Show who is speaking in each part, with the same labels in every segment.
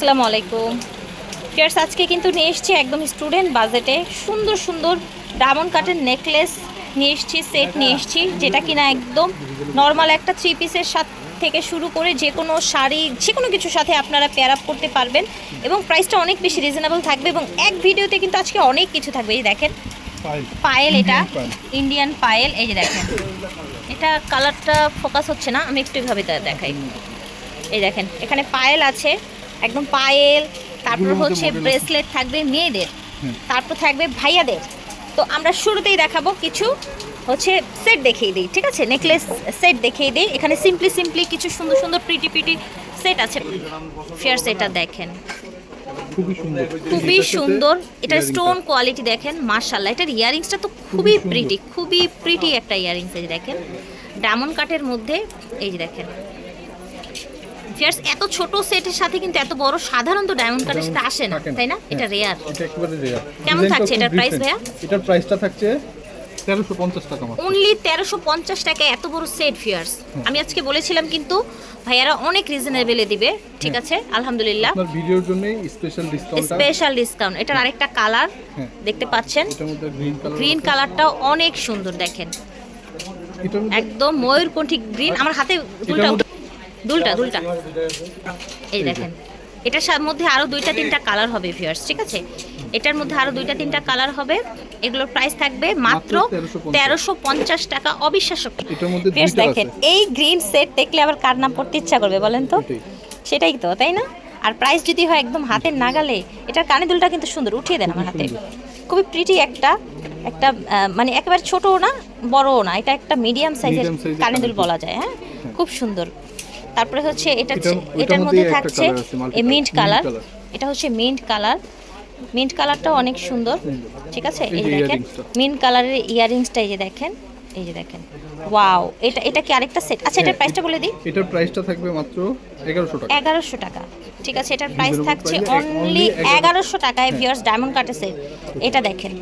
Speaker 1: আসসালামু আলাইকুম। ফিয়ার্স আজকে কিন্তু নিয়ে এসেছি একদম স্টুডেন্ট বাজেটে সুন্দর সুন্দর ডায়মন্ড কাটের নেকলেস নিয়ে এসেছি সেট নিয়ে এসেছি যেটা কিনা একদম নর্মাল একটা থ্রি পিসের সাথে থেকে শুরু করে যে কোনো শাড়ি যে কোনো কিছুর সাথে আপনারা পেয়ার আপ করতে পারবেন এবং প্রাইসটা অনেক বেশি রিজনেবল থাকবে এবং এক ভিডিওতে কিন্তু আজকে অনেক কিছু থাকবে। এই দেখেন পায়েল এটা ইন্ডিয়ান পায়েল এই যে দেখেন। এটা কালারটা ফোকাস হচ্ছে না আমি একটু এভাবে দেখাই। এই দেখেন এখানে পায়েল আছে। একদম পায়েল তারপর হচ্ছে ব্রেসলেট থাকবে মেয়েদের তারপর থাকবে ভাইয়াদের। তো আমরা শুরুতেই দেখাবো কিছু হচ্ছে সেট দেখিয়ে দিই ঠিক আছে? নেকলেস সেট দেখিয়ে দিই। এখানে সিম্পলি সিম্পলি কিছু সুন্দর সুন্দর প্রিটি প্রিটি সেট আছে। ফেয়ার সেটটা দেখেন।
Speaker 2: খুবই সুন্দর।
Speaker 1: এটা স্টোন কোয়ালিটি দেখেন মার্শাল্লাহ এটার ইয়ারিংসটা তো খুবই
Speaker 2: খুবই
Speaker 1: প্রিটি খুবই প্রিটি একটা ইয়ারিংস এই দেখেন। ডায়মন্ড কাটের মধ্যে এই যে দেখেন। ফিয়ার্স এত ছোট সেটের সাথে কিন্তু এত বড় সাধারণত ডায়মন্ড কাটের সাথে আসে না তাই না? এটা
Speaker 2: হ্যাঁ,
Speaker 1: রেয়ার
Speaker 2: এটা একেবারে রেয়ার
Speaker 1: কেমন থাকছে এটার price ভাইয়া?
Speaker 2: এটার প্রাইসটা থাকছে তেরোশো পঞ্চাশ টাকা
Speaker 1: অনলি তেরোশো পঞ্চাশ টাকায় এত বড় সেট ফিয়ার্স। আমি আজকে বলেছিলাম কিন্তু ভাইয়ারা অনেক রিজনেবলে দিবে ঠিক আছে? আলহামদুলিল্লাহ।
Speaker 2: আপনার ভিডিওর জন্য স্পেশাল ডিসকাউন্টটা
Speaker 1: স্পেশাল ডিসকাউন্ট এটার আরেকটা কালার
Speaker 2: হ্যাঁ।
Speaker 1: দেখতে পাচ্ছেন।
Speaker 2: গ্রিন কালার
Speaker 1: গ্রিন কালারটাও অনেক সুন্দর দেখেন। একদম ময়ূরকণ্ঠী গ্রিন আমার হাতে
Speaker 2: মধ্যে-
Speaker 1: দুলটা দুলটা। এই দেখেন। এটার মধ্যে আরও দুইটা তিনটা কালার হবে ভিউয়ার্স ঠিক আছে? এটার মধ্যে আরও দুইটা তিনটা কালার হবে। এগুলোর প্রাইস থাকবে মাত্র
Speaker 2: মাত্র 1350
Speaker 1: তেরোশো পঞ্চাশ টাকা। অবিশ্বাস্য।
Speaker 2: দুইটা
Speaker 1: দেখেন এই গ্রিন সেট দেখলে আবার কার নাম পড়তে ইচ্ছা করবে বলেন তো? সেটাই। তো তাই না? আর প্রাইস যদি হয় একদম হাতের নাগালে এটার কানে দুলটা কিন্তু সুন্দর উঠিয়ে দেন আমার হাতে। খুবই প্রিটি একটা একটা মানে একেবারে ছোটও না বড়ও না। এটা একটা মিডিয়াম সাইজের
Speaker 2: এর
Speaker 1: কানে দুল। বলা যায় হ্যাঁ। খুব সুন্দর। তারপরে হচ্ছে এটা
Speaker 2: এটার-
Speaker 1: মধ্যে থাকছে মিন্ট কালার এটা হচ্ছে মিন্ট কালার মিন্ট কালারটাও অনেক সুন্দর। ঠিক আছে?
Speaker 2: এই যে
Speaker 1: দেখেন। মিন্ট কালারের ইয়ারিংসটা এই যে দেখেন। এই যে দেখেন। ওয়াও এটা এটা কি আরেকটা সেট আচ্ছা এটার
Speaker 2: হ্যাঁ,
Speaker 1: প্রাইসটা বলে দিই।
Speaker 2: এটার প্রাইসটা থাকবে মাত্র এগারোশো টাকা।
Speaker 1: এগারোশো টাকা। ঠিক আছে এটার প্রাইস থাকছে অনলি
Speaker 2: only 11
Speaker 1: এগারোশো টাকায়
Speaker 2: হ্যাঁ।
Speaker 1: ভিওর্স ডায়মন্ড কাটে সেট এটা দেখেন।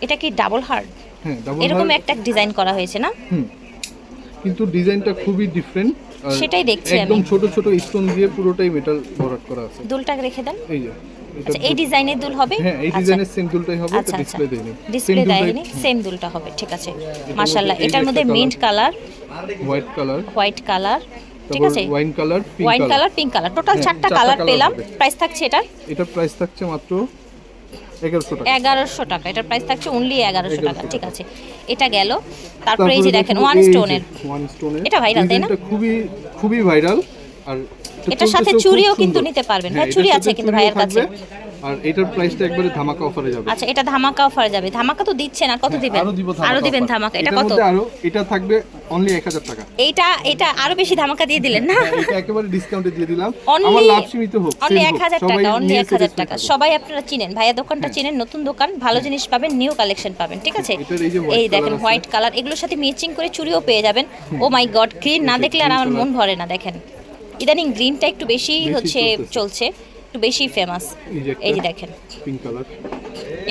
Speaker 1: এটা কি ডাবল হার্ড
Speaker 2: হ্যাঁ ডাবল
Speaker 1: এরকম একটা ডিজাইন করা হয়েছে না?
Speaker 2: হুম। কিন্তু ডিজাইনটা খুবই ডিফারেন্ট
Speaker 1: সেটাই দেখছি আমি।
Speaker 2: একদম ছোট ছোট স্টোন দিয়ে পুরোটাই মেটাল ভরাট করা আছে।
Speaker 1: দুলটা রেখে দেন?
Speaker 2: এই যে
Speaker 1: আচ্ছা এই ডিজাইনের দুল হবে?
Speaker 2: হ্যাঁ এই
Speaker 1: আচ্ছা।
Speaker 2: ডিজাইনের সেম দুলটাই হবে
Speaker 1: আচ্ছা আচ্ছা।
Speaker 2: ডিসপ্লে দেয়নি
Speaker 1: ডিসপ্লে দেয়নি সেম দুলটা হবে ঠিক আছে। মাশাআল্লাহ এটার মধ্যে mint colour
Speaker 2: white colour
Speaker 1: white colour ঠিক আছে?
Speaker 2: Wine colour pink
Speaker 1: wine
Speaker 2: colour
Speaker 1: pink colour total চারটা
Speaker 2: চারটা
Speaker 1: কালার পেলাম। প্রাইস থাকছে এটার?
Speaker 2: এটার প্রাইস থাকছে মাত্র এগারোশো টাকা।
Speaker 1: এটার প্রাইস থাকছে অনলি এগারোশো টাকা। ঠিক আছে। এটা গেল। তারপরে এই যে দেখেন ওয়ান স্টোনের এটা ভাইরাল তাই না?
Speaker 2: খুবই খুবই ভাইরাল আর
Speaker 1: এটার সাথে চুড়িও কিন্তু নিতে পারবেন।
Speaker 2: হ্যাঁ,
Speaker 1: ভাই, চুড়ি আছে কিন্তু ভাইয়ের কাছে।
Speaker 2: আর এটার প্রাইসটা একবারে ধামাকা অফারে যাবে।
Speaker 1: আচ্ছা এটা ধামাকা অফার যাবে। ধামাকা তো দিচ্ছেন আর কত দিবেন?
Speaker 2: হ্যাঁ, আরও দিব ধামাকা
Speaker 1: আরও দিবেন ধামাকা। এটা কত?
Speaker 2: আরও এটা থাকবে অনলি 1000 টাকা।
Speaker 1: এইটা এটা আরও বেশি ধামাকা দিয়ে দিলেন না?
Speaker 2: হ্যাঁ, এটা একেবারে ডিসকাউন্টে দিয়ে দিলাম। আমার লাভ সীমিত হোক
Speaker 1: অনলি
Speaker 2: sale
Speaker 1: এক
Speaker 2: হোক,
Speaker 1: হাজার
Speaker 2: সবাই
Speaker 1: টাকা অনলি
Speaker 2: নিয়ে
Speaker 1: এক হাজার
Speaker 2: satisfied
Speaker 1: টাকা। সবাই আপনারা চিনেন ভাইয়া দোকানটা
Speaker 2: হ্যাঁ।
Speaker 1: চিনেন নতুন দোকান ভালো জিনিস পাবেন নিউ কালেকশন পাবেন ঠিক আছে?
Speaker 2: এই
Speaker 1: দেখেন হোয়াইট কালার এগুলোর সাথে ম্যাচিং করে চুড়িও পেয়ে যাবেন। ও মাই গড গ্রিন না দেখলে আর আমার মন ভরে না দেখেন। ইদানিং গ্রিনটা একটু বেশি হচ্ছে চলছে। একটু বেশি ফেমাস
Speaker 2: এই যে
Speaker 1: দেখেন।
Speaker 2: পিঙ্ক কালার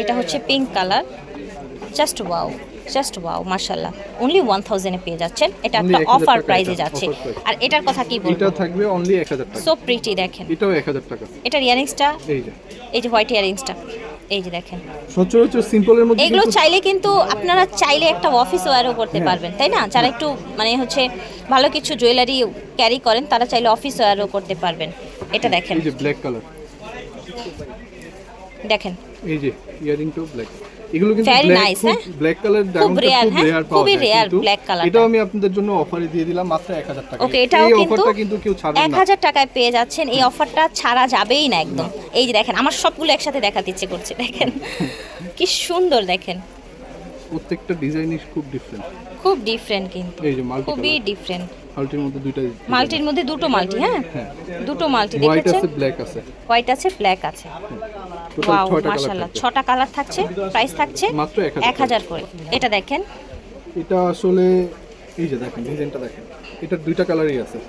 Speaker 1: এটা হচ্ছে pink colour just wow just wow মাশাল্লাহ অনলি ওয়ান থাউজেন্ডে পেয়ে যাচ্ছেন। এটা একটা অফার
Speaker 2: টাকা
Speaker 1: প্রাইজে যাচ্ছে। আর এটার কথা কি বলব?
Speaker 2: এটা থাকবে অনলি 1000 টাকা।
Speaker 1: সো প্রিটি দেখেন।
Speaker 2: এটাও 1000 টাকা।
Speaker 1: এটার ইয়ারিংসটা
Speaker 2: এই যে।
Speaker 1: এই যে হোয়াইট ইয়ারিংসটা এই যে দেখেন।
Speaker 2: সচরাচর সিম্পলের মধ্যে
Speaker 1: এগুলো চাইলে কিন্তু আপনারা চাইলে একটা অফিস ওয়্যারও করতে
Speaker 2: হ্যাঁ।
Speaker 1: পারবেন তাই না? যারা একটু মানে হচ্ছে ভালো কিছু জুয়েলারি ক্যারি করেন তারা চাইলে অফিস ওয়্যারও করতে পারবেন। এটা দেখেন।
Speaker 2: এই যে ব্ল্যাক কালার
Speaker 1: দেখেন।
Speaker 2: এই যে ইয়ারিংটাও ব্ল্যাক এগুলো কিন্তু ব্ল্যাক
Speaker 1: nice, হ্যাঁ?
Speaker 2: ব্ল্যাক কালার
Speaker 1: খুব rare, হ্যাঁ? খুবই
Speaker 2: কিন্তু
Speaker 1: black colour
Speaker 2: এটাও আমি আপনাদের জন্য অফারে দিয়ে দিলাম মাত্র 1000 টাকা।
Speaker 1: ওকে এটাও কিন্তু
Speaker 2: কিন্তু কেউ ছাড়বে না।
Speaker 1: হাজার টাকায় পেয়ে যাচ্ছেন এই অফারটা ছাড়া যাবেই না একদম। এই যে দেখেন আমার সবগুলো একসাথে দেখাতে ইচ্ছে করছে দেখেন। কি সুন্দর দেখেন।
Speaker 2: প্রত্যেকটা ডিজাইনই খুব ডিফারেন্ট
Speaker 1: খুব ডিফারেন্ট কিন্তু।
Speaker 2: এই যে মাল্টি
Speaker 1: খুবই ডিফারেন্ট
Speaker 2: মাল্টির মধ্যে দুইটা
Speaker 1: মাল্টির মধ্যে দুটো মাল্টি হ্যাঁ?
Speaker 2: হ্যাঁ।
Speaker 1: দুটো মাল্টি
Speaker 2: হোয়াইট আছে ব্ল্যাক আছে।
Speaker 1: হোয়াইট আছে ব্ল্যাক আছে।
Speaker 2: টোটাল
Speaker 1: ওয়াও মাশাআল্লাহ। ছটা কালার থাকছে প্রাইস থাকছে
Speaker 2: মাত্র 1000
Speaker 1: এক হাজার করে। এটা দেখেন।
Speaker 2: এটা আসলে এই যে দেখেন ডিজাইনটা দেখেন। এটা দুইটা কালারই আছে।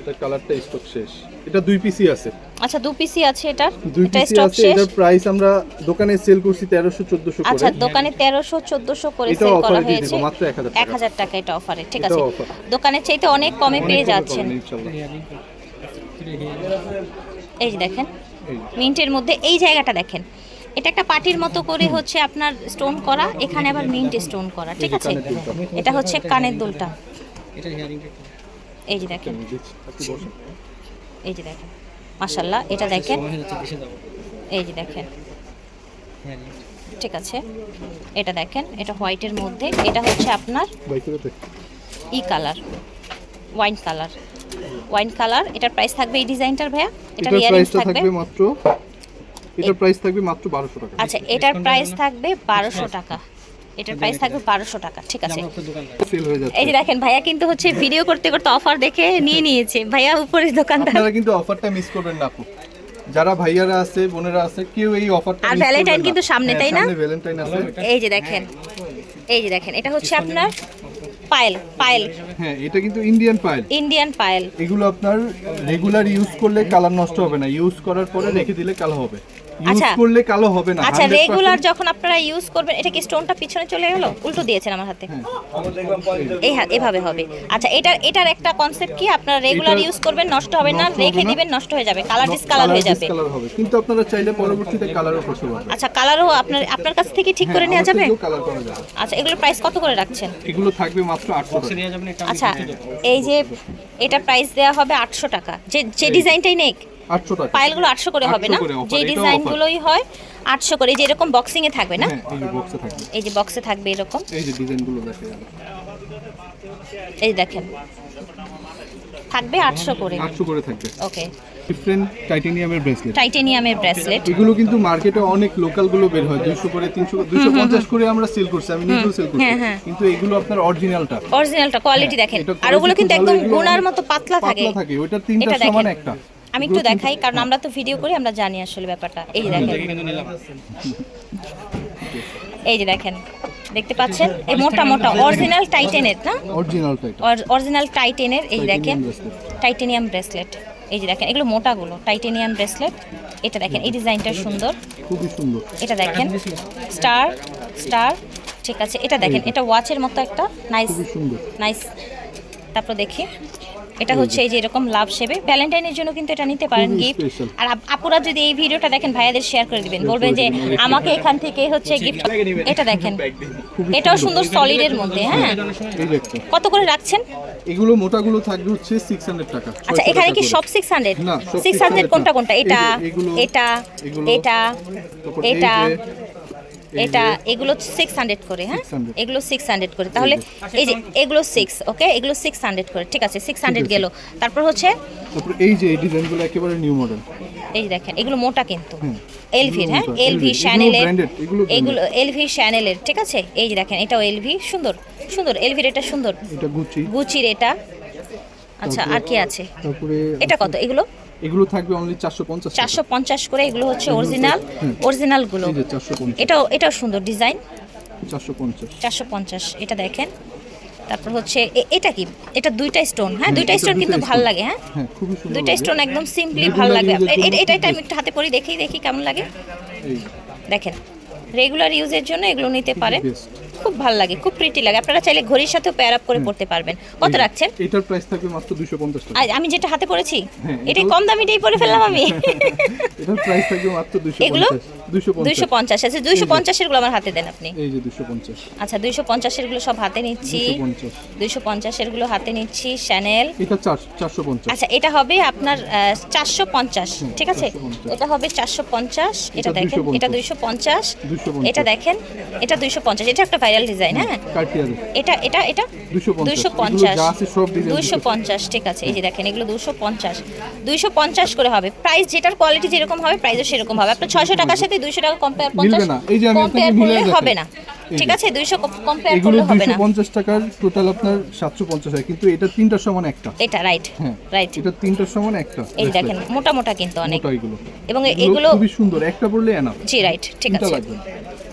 Speaker 2: এটা কালারটা স্টক শেষ। এটা দুই পিসি আছে।
Speaker 1: আচ্ছা দু পিসি আছে এটার?
Speaker 2: দুই
Speaker 1: এটা
Speaker 2: পিসি
Speaker 1: স্টক
Speaker 2: আছে।
Speaker 1: শেষ?
Speaker 2: এটার প্রাইস আমরা দোকানে সেল করছি 1300 1400
Speaker 1: আচ্ছা দোকানে তেরোশো চোদ্দশো করে
Speaker 2: এটা
Speaker 1: সেল করা হয়েছে।
Speaker 2: মাত্র 1000 টাকা।
Speaker 1: এক হাজার টাকা এটা অফারে ঠিক আছে। দোকানের চাইতে অনেক কমে পেয়ে যাচ্ছেন। এই যে দেখেন মিন্টের মধ্যে এই জায়গাটা দেখেন। এটা একটা পাটির মতো করে হচ্ছে আপনার স্টোন করা এখানে আবার মিন্ট স্টোন করা ঠিক আছে? এটা হচ্ছে কানের দুলটা। এই যে দেখেন। এই যে দেখেন। মাশাল্লাহ এটা দেখেন। এই যে দেখেন। ঠিক আছে? এটা দেখেন এটা হোয়াইটের মধ্যে এটা হচ্ছে আপনার ই colour wine colour. Wine colour এটার প্রাইস থাকবে এই ডিজাইনটার ভাইয়া? এটার ইয়ারিংস থাকবে?
Speaker 2: মাত্র এটার প্রাইস থাকবে মাত্র বারোশো টাকা।
Speaker 1: আচ্ছা এটার প্রাইস থাকবে বারোশো টাকা। এটার প্রাইস থাকবে বারোশো টাকা ঠিক আছে।
Speaker 2: হয়ে
Speaker 1: এই যে দেখেন ভাইয়া কিন্তু হচ্ছে ভিডিও করতে করতে অফার দেখে নিয়ে নিয়েছে। ভাইয়া উপরে দোকানদার।
Speaker 2: আপনারা কিন্তু অফারটা মিস করবেন না আপু। যারা ভাইয়ারা আছে বোনেরা আছে কেউ এই অফারটা
Speaker 1: আর Valentine কিন্তু সামনে, তাই না?
Speaker 2: ভ্যালেন্টাইন আছে।
Speaker 1: এই যে দেখেন এই যে দেখেন এটা হচ্ছে আপনার পায়েল পায়েল।
Speaker 2: হ্যাঁ এটা কিন্তু ইন্ডিয়ান পায়েল।
Speaker 1: ইন্ডিয়ান পায়েল।
Speaker 2: এগুলো আপনার রেগুলার ইউজ করলে কালার নষ্ট হবে না। ইউজ করার পরে রেখে দিলে কালো হবে।
Speaker 1: আচ্ছা।
Speaker 2: করলে কালো হবে না
Speaker 1: আচ্ছা রেগুলার যখন আপনারা ইউজ করবেন এটা কি স্টোনটা পিছনে চলে গেল উল্টো দিয়েছেন আমার হাতে। এই হা- এভাবে হবে। আচ্ছা এটার এটার একটা কনসেপ্ট কি? আপনারা রেগুলার ইউজ করবেন নষ্ট হবে না রেখে দিবেন নষ্ট হয়ে যাবে কালার ডিসকালার হয়ে যাবে।
Speaker 2: হবে। কিন্তু আপনারা চাইলে পরবর্তীতে কালারও করতে পারবেন।
Speaker 1: আচ্ছা কালারও আপনার আপনার কাছ থেকে ঠিক করে নেওয়া যাবে?
Speaker 2: কালার করা যাবে
Speaker 1: আচ্ছা এগুলোর প্রাইস কত করে রাখছেন?
Speaker 2: এগুলো থাকবে মাত্র আটশো টাকা।
Speaker 3: এটা
Speaker 1: আচ্ছা এই যে এটার প্রাইস দেওয়া হবে আটশো টাকা। যে যে ডিজাইনটাই নেক।
Speaker 2: আটশো টাকা।
Speaker 1: পায়েলগুলো আটশো করে হবে না? যে ডিজাইনগুলোই হয় আটশো করে। যে এরকম বক্সিং এ থাকবে না?
Speaker 2: হ্যাঁ এই যে বক্সে থাকবে।
Speaker 1: এই যে বক্সে থাকবে এরকম?
Speaker 2: এই যে ডিজাইনগুলো দেখে যাবে।
Speaker 1: এই দেখেন। থাকবে আটশো করে।
Speaker 2: আটশো করে থাকবে।
Speaker 1: ওকে।
Speaker 2: ডিফারেন্ট টাইটেনিয়ামের ব্রেসলেট
Speaker 1: টাইটেনিয়ামের ব্রেসলেট
Speaker 2: এগুলো কিন্তু মার্কেটে অনেক লোকালগুলো বের হয়। দুইশো করে তিনশো দুইশো পঞ্চাশ করে আমরা সেল করছি। আমি নিজেও সেল করছি।
Speaker 1: হ্যাঁ, হ্যাঁ।
Speaker 2: কিন্তু এগুলো আপনার অরিজিনালটা
Speaker 1: অরিজিনালটা কোয়ালিটি দেখেন। আর ওগুলো কিন্তু একদম গোনার মতো পাতলা থাকে
Speaker 2: পাতলা থাকে। ওইটার তিনটা। সমান একটা।
Speaker 1: আমি একটু দেখাই কারণ আমরা তো ভিডিও করি আমরা জানি আসলে ব্যাপারটা। এই যে দেখেন। এই যে দেখেন। দেখতে পাচ্ছেন? এই মোটা মোটা অরিজিনাল টাইটেনের না?
Speaker 2: অরিজিনালটা এটা
Speaker 1: অরিজিনাল টাইটেনের এই দেখেন। টাইটেনিয়াম ব্রেসলেট এই যে দেখেন এগুলো মোটাগুলো টাইটেনিয়াম ব্রেসলেট এটা দেখেন এই ডিজাইনটা সুন্দর।
Speaker 2: খুবই সুন্দর।
Speaker 1: এটা দেখেন। স্টার স্টার ঠিক আছে। এটা দেখেন এটা ওয়াচের মতো একটা নাইস নাইস তারপর দেখি। এটা হচ্ছে এই যে এরকম লাভ শেপে ভ্যালেন্টাইনের জন্য কিন্তু এটা নিতে পারেন গিফট আর আপ- আপুরা যদি এই ভিডিওটা দেখেন ভাইয়াদের শেয়ার করে দিবেন। বলবেন যে আমাকে এখান থেকে হচ্ছে গিফট এটা দেখেন। এটাও সুন্দর সলিডের মধ্যে হ্যাঁ। কত করে রাখছেন?
Speaker 2: এগুলো মোটাগুলো থাকবে হচ্ছে সিক্স হান্ড্রেড টাকা।
Speaker 1: আচ্ছা এখানে কি সব সিক্স হান্ড্রেড
Speaker 2: না,
Speaker 1: সিক্স
Speaker 2: 600
Speaker 1: হান্ড্রেড কোনটা কোনটা? এটা এটা এটা এটা এটা এগুলো সিক্স হান্ড্রেড করে হ্যাঁ? এগুলো সিক্স হান্ড্রেড করে। তাহলে এই যে। এগুলো সিক্স ওকে এগুলো সিক্স হান্ড্রেড করে ঠিক আছে? Six hundred. গেল। তারপর হচ্ছে?
Speaker 2: এই যে এই ডিজাইনগুলো একেবারে নিউ মডেল
Speaker 1: এই দেখেন এগুলো মোটা কিন্তু। এলভির হ্যাঁ? এলভি শ্যানেলের এগুলো এলভি শ্যানেলের ঠিক আছে? এই যে দেখেন এটাও এলভি সুন্দর। সুন্দর এলভির এটা সুন্দর।
Speaker 2: গুচি
Speaker 1: গুচির এটা। আচ্ছা আর কি আছে? এটা কত? এগুলো?
Speaker 2: এগুলো থাকবে অনলি চারশো পঞ্চাশ
Speaker 1: চারশো পঞ্চাশ করে এগুলো হচ্ছে অরিজিনাল
Speaker 2: চারশো পঞ্চাশ।
Speaker 1: এটাও এটাও সুন্দর ডিজাইন
Speaker 2: চারশো পঞ্চাশ।
Speaker 1: চারশো পঞ্চাশ এটা দেখেন। তারপর হচ্ছে এটা কি? এটা দুইটা স্টোন হ্যাঁ? দুইটা স্টোন কিন্তু ভালো লাগে হ্যাঁ?
Speaker 2: হ্যাঁ
Speaker 1: দুইটা স্টোন একদম সিম্পলি ভালো লাগে। এটা এটা আমি একটু হাতে পরি দেখি দেখি কেমন লাগে। দেখেন রেগুলার ইউজের জন্য এগুলো নিতে পারেন। খুব ভালো লাগে খুব প্রিটি লাগে। আপনারা চাইলে ঘড়ির সাথেও পেয়ার আপ করে পড়তে পারবেন। কত রাখছেন?
Speaker 2: এটার প্রাইস থাকবে মাত্র দুশো পঞ্চাশ টাকা।
Speaker 1: আমি যেটা হাতে পড়েছি?
Speaker 2: হ্যাঁ,
Speaker 1: এটাই কম দামিটাই পরে ফেললাম আমি।
Speaker 2: এটার প্রাইস থাকবে মাত্র দুশো
Speaker 1: এগুলো?
Speaker 2: পঞ্চাশ। দুশো
Speaker 1: দুইশো
Speaker 2: পঞ্চাশ।
Speaker 1: পঞ্চাশ আছে দুইশো পঞ্চাশেরগুলো আমার হাতে দেন আপনি।
Speaker 2: এই যে দুশো পঞ্চাশ।
Speaker 1: আচ্ছা দুইশো পঞ্চাশেরগুলো সব হাতে নিচ্ছি।
Speaker 2: দুশো পঞ্চাশ।
Speaker 1: দুইশো গুলো হাতে নিচ্ছি শ্যানেল
Speaker 2: এটা চার চারশো পঞ্চাশ।
Speaker 1: আচ্ছা এটা হবে আপনার চারশো পঞ্চাশ ঠিক আছে? এটা হবে চারশো পঞ্চাশ এটা
Speaker 2: এটা
Speaker 1: দেখেন এটা দুইশো পঞ্চাশ।
Speaker 2: 250
Speaker 1: এটা দেখেন এটা দুইশো পঞ্চাশ এটা একটা ভাইরাল ডিজাইন হ্যাঁ? এটা এটা এটা?
Speaker 2: দুশো পঞ্চাশ। এগুলো
Speaker 1: পঞ্চাশ। ঠিক আছে। এই যে দেখেন এগুলো দুশো পঞ্চাশ। দুইশো পঞ্চাশ করে হবে। প্রাইস যেটার কোয়ালিটি যেরকম হবে প্রাইসও সেরকম হবে। আপনার ছয়শো টাকার সাথে দুইশো টাকা কম্পেয়ার পঞ্চাশ কম্পেয়ার করলে হবে না। ঠিক আছে? দুইশো কম্পেয়ার করলে হবে না।
Speaker 2: পঞ্চাশ টাকার টোটাল আপনার সাতশো পঞ্চাশ হয়। কিন্তু এটা তিনটার সমান একটা।
Speaker 1: এটা রাইট
Speaker 2: হ্যাঁ।
Speaker 1: রাইট
Speaker 2: এটা তিনটার সমান একটা।
Speaker 1: এই দেখেন মোটা মোটা কিন্তু অনেক।
Speaker 2: মোটা এগুলো।
Speaker 1: এবং
Speaker 2: এগুলো খুবই সুন্দর। একটা পড়লে এনা
Speaker 1: জি রাইট ঠিক আছে।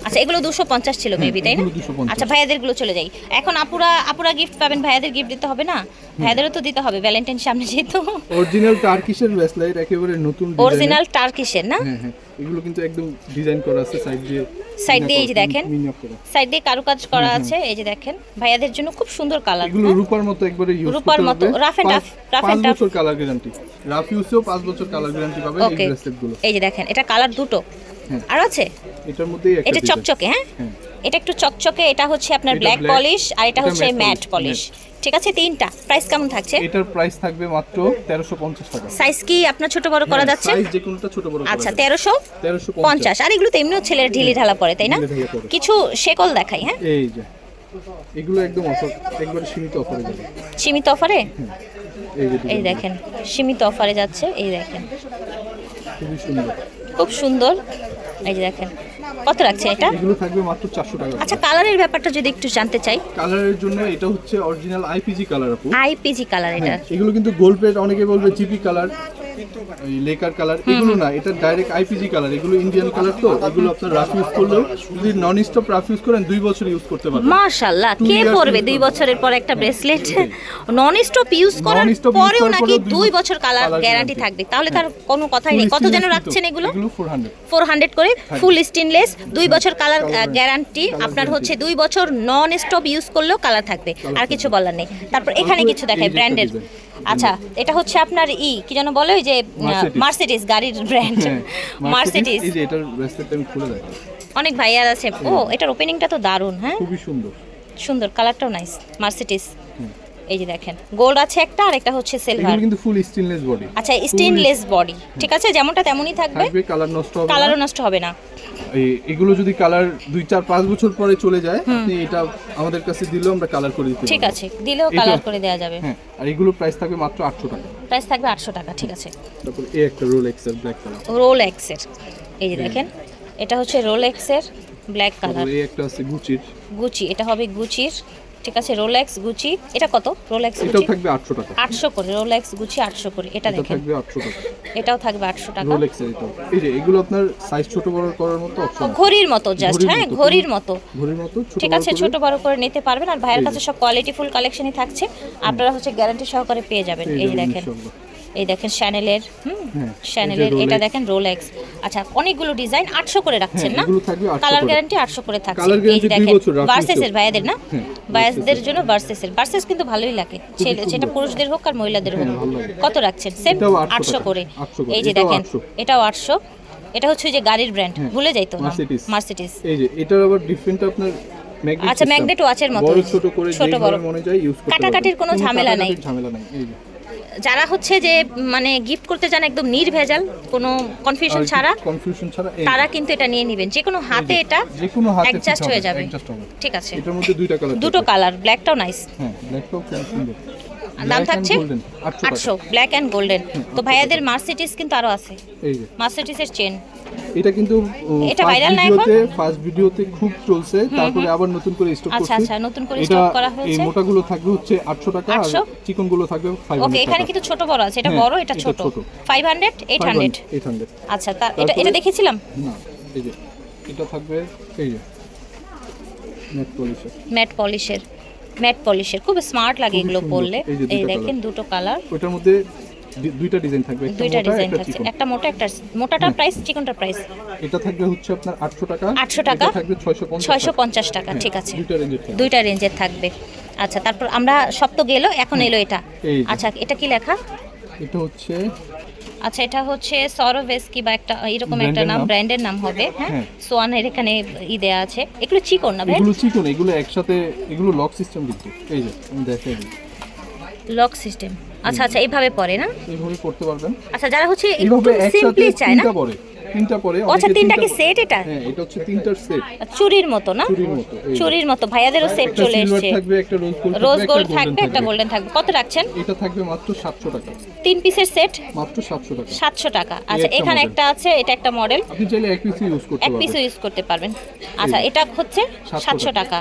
Speaker 1: আচ্ছা এগুলো দুশো পঞ্চাশ ছিল মেবি তাই না? আচ্ছা ভাইয়াদেরগুলো চলে যাই। এখন আপুরা আপুরা গিফট পাবেন ভাইয়াদের গিফট দিতে হবে না? ভাইয়াদেরও তো দিতে হবে ভ্যালেন্টাইন সামনে যেহেতু।
Speaker 2: অরিজিনাল টার্কিশের ব্রেসলাইট একেবারে নতুন
Speaker 1: অরিজিনাল টার্কিশের না?
Speaker 2: হ্যাঁ হ্যাঁ এগুলো কিন্তু একদম ডিজাইন করা আছে সাইড দিয়ে
Speaker 1: সাইড দিয়ে এই যে দেখেন। সাইড দিয়ে কারুকাজ করা আছে এই যে দেখেন। ভাইয়াদের জন্য খুব সুন্দর কালার
Speaker 2: এগুলো রূপার মতো একবারে ইউজ
Speaker 1: রূপার মতো,
Speaker 2: রাফ
Speaker 1: rough
Speaker 2: পাঁচ
Speaker 1: and tough।
Speaker 2: বছর কালার গ্যারান্টি রাফ ইউজেও পাঁচ বছর কালার গ্যারান্টি পাবে এই ব্রেসলেটগুলো।
Speaker 1: এই যে দেখেন এটা কালার দুটো। আর আছে?
Speaker 2: এটার একটা
Speaker 1: এটা চকচকে হ্যাঁ?
Speaker 2: হ্যাঁ।
Speaker 1: এটা একটু চকচকে এটা হচ্ছে আপনার ব্ল্যাক পলিশ আর এটা হচ্ছে ম্যাট পলিশ ঠিক আছে তিনটা। প্রাইস কেমন থাকছে?
Speaker 2: এটার প্রাইস থাকবে মাত্র তেরোশো পঞ্চাশ টাকা।
Speaker 1: সাইজ কি আপনার ছোট বড় করা যাচ্ছে?
Speaker 2: সাইজ যে কোনটা ছোট বড়
Speaker 1: আচ্ছা তেরোশো
Speaker 2: তেরোশো
Speaker 1: পঞ্চাশ। আর এগুলো তো এমনিও ছেলের ঢিলি ঢালা পরে তাই না। কিছু শেকল দেখাই হ্যাঁ?
Speaker 2: এই যে এগুলো একদম অফার একবারে সীমিত অফারে যাবে।
Speaker 1: সীমিত অফারে?
Speaker 2: এই
Speaker 1: দেখেন সীমিত অফারে যাচ্ছে এই দেখেন।
Speaker 2: খুবই সুন্দর।
Speaker 1: খুব সুন্দর। এই যে দেখেন কত লাগছে এটা?
Speaker 2: এগুলো থাকবে মাত্র চারশো টাকা।
Speaker 1: আচ্ছা কালারের ব্যাপারটা যদি একটু জানতে চাই।
Speaker 2: কালারের জন্য এটা হচ্ছে অরিজিনাল আইপিজি কালার আপু।
Speaker 1: আইপিজি কালার এটা।
Speaker 2: হ্যাঁ, এগুলো কিন্তু গোল্ড প্লেট অনেকে বলবে জিপি কালার এই লেকার কালার এগুলো না এটা ডাইরেক্ট আইপিজি কালার এগুলো ইন্ডিয়ান কালার তো এগুলো আপনার রাফ ইউজ করলেও যদি নন স্টপ রাফ ইউজ করেন দুই বছর ইউজ করতে পারবেন।
Speaker 1: মাশাআল্লাহ কে পরবে দুই বছরের পর একটা ব্রেসলেট নন স্টপ ইউজ করার পরেও নাকি
Speaker 2: দুই বছর
Speaker 1: কালার গ্যারান্টি থাকবে? তাহলে তার কোনো কথাই নেই। কত যেন রাখছেন এগুলো?
Speaker 2: এগুলো ফোর হান্ড্রেড
Speaker 1: ফোর হান্ড্রেড করে ফুল স্টিনলেস দুই বছর কালার গ্যারান্টি আপনার হচ্ছে দুই বছর নন স্টপ ইউজ করলেও কালার থাকবে। আর কিছু বলার নেই। তারপর এখানে কিছু দেখাই
Speaker 2: এই
Speaker 1: ব্র্যান্ডের। আচ্ছা এটা হচ্ছে আপনার ই কি যেন বলে ওই যে মার্সিডিস গাড়ির ব্র্যান্ড মার্সিডিস
Speaker 2: এই যে এটার ব্রেসলেটটা আমি খুলে দেখাই
Speaker 1: অনেক ভাইয়ার আছে। ও এটার ওপেনিংটা তো দারুণ হ্যাঁ?
Speaker 2: খুবই সুন্দর।
Speaker 1: সুন্দর কালারটাও নাইস মার্সিডিস এই যে দেখেন গোল্ড আছে একটা আর একটা হচ্ছে সিলভার
Speaker 2: কিন্তু ফুল স্টেনলেস বডি
Speaker 1: আচ্ছা স্টেনলেস বডি ঠিক আছে? যেমনটা তেমনই থাকবে।
Speaker 2: থাকবে কালার নষ্ট হবে
Speaker 1: কালারও নষ্ট হবে না।
Speaker 2: এগুলো যদি কালার দুই চার পাঁচ বছর পরে চলে যায় আপনি এটা আমাদের কাছে দিলেও আমরা কালার করে দিতে
Speaker 1: ঠিক আছে দিলেও কালার করে দেওয়া যাবে।
Speaker 2: হ্যাঁ আর এগুলো প্রাইস থাকবে মাত্র আটশো টাকা।
Speaker 1: প্রাইস থাকবে আটশো টাকা ঠিক আছে।
Speaker 2: তারপর এই একটা রোল এক্সেল ব্ল্যাক কালার
Speaker 1: রোল এক্সের এই যে দেখেন এটা হচ্ছে রোল এক্সের ব্ল্যাক কালার
Speaker 2: এই একটা আছে গুচির
Speaker 1: গুচি এটা হবে গুচির ঠিক আছে রোলেক্স গুচি এটা কত? রোলেক্স গুচি
Speaker 2: থাকবে আটশো টাকা।
Speaker 1: আটশো করে রোলেক্স গুচি আটশো করে এটা দেখেন।
Speaker 2: থাকবে আটশো টাকা।
Speaker 1: এটাও থাকবে আটশো টাকা।
Speaker 2: রোলেক্স এটা এই যে এগুলো আপনার সাইজ ছোট বড় করার মতো অপশন
Speaker 1: ঘড়ির মতো জাস্ট হ্যাঁ ঘড়ির মতো।
Speaker 2: ঘড়ির মতো ছোট
Speaker 1: ঠিক আছে ছোট বড় করে নিতে পারবেন। আর ভাইয়ের কাছে সব কোয়ালিটি ফুল কালেকশনই থাকছে। আপনারা হচ্ছে গ্যারান্টি সহকারে পেয়ে যাবেন।
Speaker 2: এই
Speaker 1: যে দেখেন। এই দেখেন শ্যানেলের হুম
Speaker 2: হ্যাঁ,
Speaker 1: শ্যানেলের এটা। দেখেন রোলেক্স আচ্ছা অনেকগুলো ডিজাইন আটশো করে রাখছেন
Speaker 2: হ্যাঁ,
Speaker 1: না?
Speaker 2: এগুলো থাকবে 800
Speaker 1: কালার গ্যারান্টি আটশো করে থাকছে। এই দেখেন ভার্সেসের ভাইয়াদের না?
Speaker 2: হ্যাঁ,
Speaker 1: ভাইয়াদের জন্য ভার্সেসের ভার্সেস কিন্তু ভালোই লাগে। ছেলে সেটা পুরুষদের হোক আর মহিলাদের হোক।
Speaker 2: হ্যাঁ,
Speaker 1: কত রাখছেন? সেম
Speaker 2: 800
Speaker 1: আটশো করে। এই যে দেখেন এটাও আটশো। এটা হচ্ছে ওই যে গাড়ির ব্র্যান্ড
Speaker 2: হ্যাঁ,
Speaker 1: ভুলে যাইতো না। মার্সিডিস
Speaker 2: এই যে এটার আবার ডিফারেন্ট আপনার ম্যাগনেট
Speaker 1: আচ্ছা, magnet watch-এর মতো।
Speaker 2: ছোট করে
Speaker 1: ছোট বড়।
Speaker 2: মনে যায় ইউজ করতে
Speaker 1: কাটাকাটির। কোনো ঝামেলা নাই।
Speaker 2: ঝামেলা নাই। এই যে
Speaker 1: যারা হচ্ছে যে মানে গিফট করতে চান একদম নির্ভেজাল কোনো কনফিউশন ছাড়া
Speaker 2: কনফিউশন ছাড়া
Speaker 1: তারা কিন্তু এটা নিয়ে নেবেন। যে কোনো হাতে এটা
Speaker 2: যে কোনো হাতে
Speaker 1: অ্যাডজাস্ট হয়ে যাবে। ঠিক আছে।
Speaker 2: এটার মধ্যে দুইটা কালার
Speaker 1: দুটো কালার ব্ল্যাকটাও নাইস
Speaker 2: হ্যাঁ ব্ল্যাকটাও খুব সুন্দর।
Speaker 1: দাম থাকছে
Speaker 2: আটশো
Speaker 1: ব্ল্যাক অ্যান্ড গোল্ডেন তো ভাইয়াদের মার্সিডিস কিন্তু আরও আছে।
Speaker 2: এই যে।
Speaker 1: মার্সিডিসের চেন
Speaker 2: এটা কিন্তু
Speaker 1: এটা viral না এখন?
Speaker 2: ফার্স্ট ভিডিওতে খুব চলছে তারপরে আবার নতুন করে স্টক
Speaker 1: আচ্ছা,
Speaker 2: করছি।
Speaker 1: আচ্ছা, নতুন করে stock করা
Speaker 2: এই
Speaker 1: হয়েছে।
Speaker 2: মোটাগুলো থাকবে হচ্ছে 800 টাকা আর চিকনগুলো থাকবে 500
Speaker 1: ওকে এখানে কিন্তু ছোট বড় আছে এটা
Speaker 2: হ্যাঁ,
Speaker 1: বড় এটা ছোট?
Speaker 2: ছোট।
Speaker 1: ফাইভ হান্ড্রেড এইট হান্ড্রেড
Speaker 2: 800
Speaker 1: আচ্ছা তা এটা এটা দেখেছিলাম
Speaker 2: না এই যে এটা থাকবে এই যে নেট পলিশার
Speaker 1: ম্যাট পলিশের ম্যাট পলিশের খুব স্মার্ট লাগে এগুলো। পরলে।
Speaker 2: এই
Speaker 1: দেখেন দুটো কালার
Speaker 2: ওটার মধ্যে দুইটা ডিজাইন থাকবে
Speaker 1: দুইটা ডিজাইন থাকছে। একটা মোটা একটা মোটাটার প্রাইস চিকনটা প্রাইস।
Speaker 2: এটা থাকবে হচ্ছে আপনার 800 টাকা
Speaker 1: 800 টাকা,
Speaker 2: থাকবে 650
Speaker 1: ছয়শো পঞ্চাশ টাকা ঠিক আছে।
Speaker 2: দুইটা রেঞ্জের থাকবে।
Speaker 1: দুইটা রেঞ্জের থাকবে। আচ্ছা তারপর আমরা সব তো গেলো এখন এলো এটা। আচ্ছা এটা কি লেখা?
Speaker 2: এটা হচ্ছে
Speaker 1: আচ্ছা এটা হচ্ছে সরোভেস্কি বা একটা এরকম একটা নাম। ব্র্যান্ডের নাম হবে হ্যাঁ?
Speaker 2: হ্যাঁ।
Speaker 1: সোয়ানের এখানে ই দেয়া আছে। এগুলো চিকন না ভাই?
Speaker 2: এগুলো চিকন এগুলো একসাথে এগুলো লক সিস্টেম কিন্তু। এই যে দিই।
Speaker 1: লক সিস্টেম আচ্ছা আচ্ছা এইভাবে পরে না?
Speaker 2: এইভাবে করতে পারবেন।
Speaker 1: আচ্ছা যারা হচ্ছে
Speaker 2: এইভাবে
Speaker 1: সিম্পলি চায় না?
Speaker 2: তিনটা পরে তিনটা পরে
Speaker 1: আচ্ছা তিনটা কি সেট এটা?
Speaker 2: হ্যাঁ এটা হচ্ছে তিনটার সেট
Speaker 1: চুরির মতো না?
Speaker 2: চুরির মতো
Speaker 1: চুরির মতো ভাইয়াদেরও সেট চলে এসেছে।
Speaker 2: থাকবে একটা রোজ গোল্ড
Speaker 1: রোজ
Speaker 2: থাকবে
Speaker 1: গোল্ড
Speaker 2: একটা
Speaker 1: থাকবে
Speaker 2: গোল্ডেন
Speaker 1: একটা
Speaker 2: থাকবে।
Speaker 1: গোল্ডেন থাকবে। কত রাখছেন?
Speaker 2: এটা থাকবে মাত্র 700 টাকা।
Speaker 1: তিন পিসের সেট
Speaker 2: মাত্র 700 টাকা।
Speaker 1: সাতশো টাকা। আচ্ছা এখানে একটা আছে এটা একটা মডেল
Speaker 2: আপনি চাইলে এক পিস ইউজ করতে
Speaker 1: এক পিসও
Speaker 2: পারবেন।
Speaker 1: ইউজ করতে পারবেন। আচ্ছা এটা হচ্ছে
Speaker 2: 700
Speaker 1: সাতশো টাকা।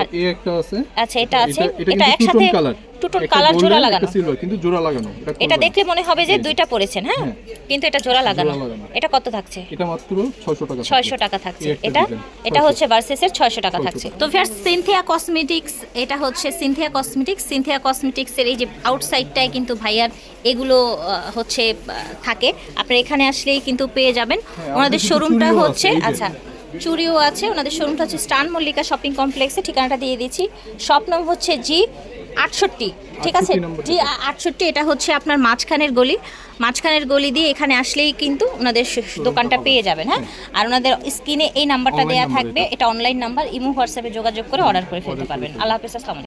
Speaker 1: আর
Speaker 2: এই একটা আছে।
Speaker 1: আচ্ছা এটা আছে।
Speaker 2: এটা
Speaker 1: এটা একসাথে
Speaker 2: কালার
Speaker 1: টুটন কালার জোড়া লাগানো।
Speaker 2: সিলভার কিন্তু জোড়া লাগানো
Speaker 1: এটা দেখলে মনে হবে যে দুইটা পড়েছেন হ্যাঁ?
Speaker 2: হ্যাঁ।
Speaker 1: কিন্তু এটা জোড়া লাগানো। এটা কত থাকছে?
Speaker 2: এটা মাত্র 600 টাকা থাকবে।
Speaker 1: ছয়শো টাকা থাকছে। এটা? এটা হচ্ছে ভার্সেসের ছয়শো টাকা থাকছে। তো ফিয়ার সিনথিয়া কসমেটিক্স এটা হচ্ছে সিনথিয়া কসমেটিক্স সিনথিয়া কসমেটিক্সের এই যে আউটসাইডটায় কিন্তু ভাইয়ার এগুলো হচ্ছে থাকে। আপনি এখানে আসলেই কিন্তু পেয়ে যাবেন।
Speaker 2: হ্যাঁ,
Speaker 1: ওনাদের শোরুমটা হচ্ছে আচ্ছা চুড়িও আছে। ওনাদের শোরুমটা হচ্ছে স্টান মল্লিকা শপিং কমপ্লেক্সে ঠিকানাটা দিয়ে দিচ্ছি। শপ নম্বর হচ্ছে জি আটষট্টি ঠিক আছে?
Speaker 2: 68 নম্বর
Speaker 1: জি আটষট্টি এটা হচ্ছে আপনার মাঝখানের গলি। মাঝখানের গলি দিয়ে এখানে আসলেই কিন্তু ওনাদের দোকানটা পেয়ে যাবেন হ্যাঁ? আর ওনাদের স্ক্রিনে এই নাম্বারটা দেওয়া থাকবে এটা। অনলাইন নাম্বার ইমো হোয়াটসঅ্যাপে যোগাযোগ করে অর্ডার করে ফেলতে পারবেন। আল্লাহ হাফিজ আসসালামু।